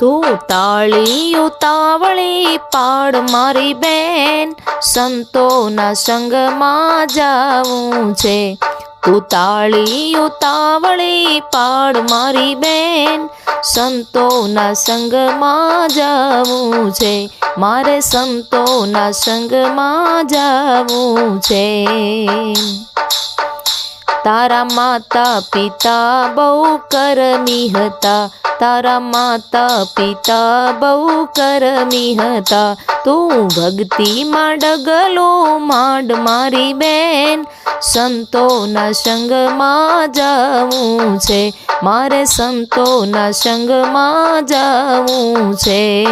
તું તાળી ઉતાવળી પાડ મારી બેન, સંતોના સંગમાં જાવું છે. તું તાળી ઉતાવળી પાડ મારી બેન, સંતોના સંગમાં જાવું છે. મારે સંતોના સંગમાં જાવું છે. તારા માતા પિતા બહુ કરમી હતા. તારા માતા પિતા બહુ કરમી હતા. તું ભક્તિમાં ડગલો માંડ મારી બેન. સંતોના સંગમાં જાવું છે. મારે સંતોના સંગમાં જાવું છે.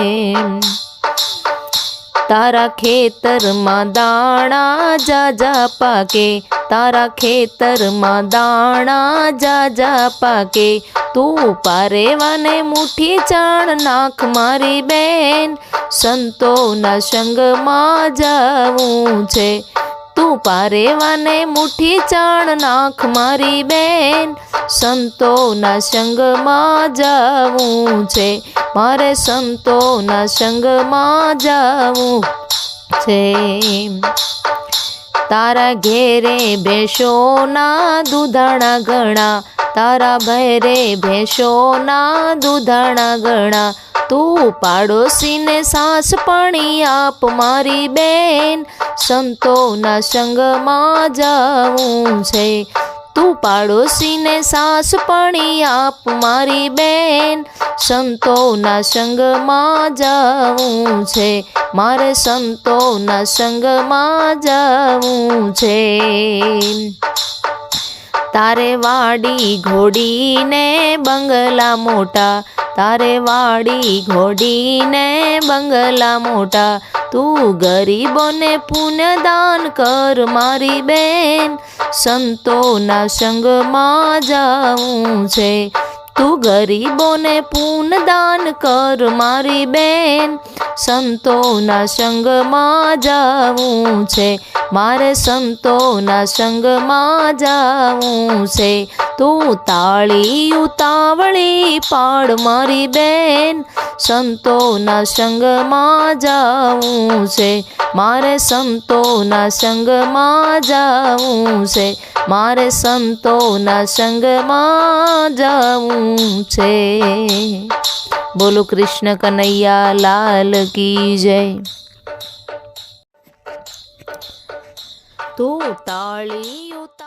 તારા ખેતરમાં દાણા જાજા પાકે, તારા ખેતરમાં દાણા જાજા પાકે. તું પારેવાને મુઠ્ઠી ચાણ નાખ મારી બેન, સંતોના સંગમાં જાવું છે. તું પારેવાને મુઠ્ઠી ચાણ નાખ મારી બેન. સંતોના સંગમાં જાવું છે, મારે સંતોના સંગમાં જાવું છે. તારા ઘેરે ભેંસોના દૂધાણા ઘણા તારા ભેરે ભેંસોના દૂધાણા ઘણા તું પાડોશીને સાસ પાણી આપ, મારી બેન. સંતોના સંગમાં જાવું છે. તું પાડોશીને સાસ પાણી આપ, મારી બેન. સંતોના સંગમાં જાવું છે. મારે સંતોના સંગમાં જાવું છે. તારે વાડી ઘોડીને બંગલા મોટા તારે વાડી ઘોડીને બંગલા મોટા, તું ગરીબોને પુણ્યદાન કર મારી બેન. સંતોના સંગમાં જાઉં છે તું ગરીબોને પુણ્યદાન કર, મારી બેન. સંતોના સંગમાં જાવું છે. મારે સંતોના સંગમાં જાવું છે. તું તાળી ઉતાવળી પાડ, મારી બેન. સંતોના સંગમાં જાવું છે. મારે સંતોના સંગમાં જાવું છે. મારે સંતોના સંગમાં જાવું છે. બોલો કૃષ્ણ કનૈયા લાલ કી જય. તું તાળી ઉતા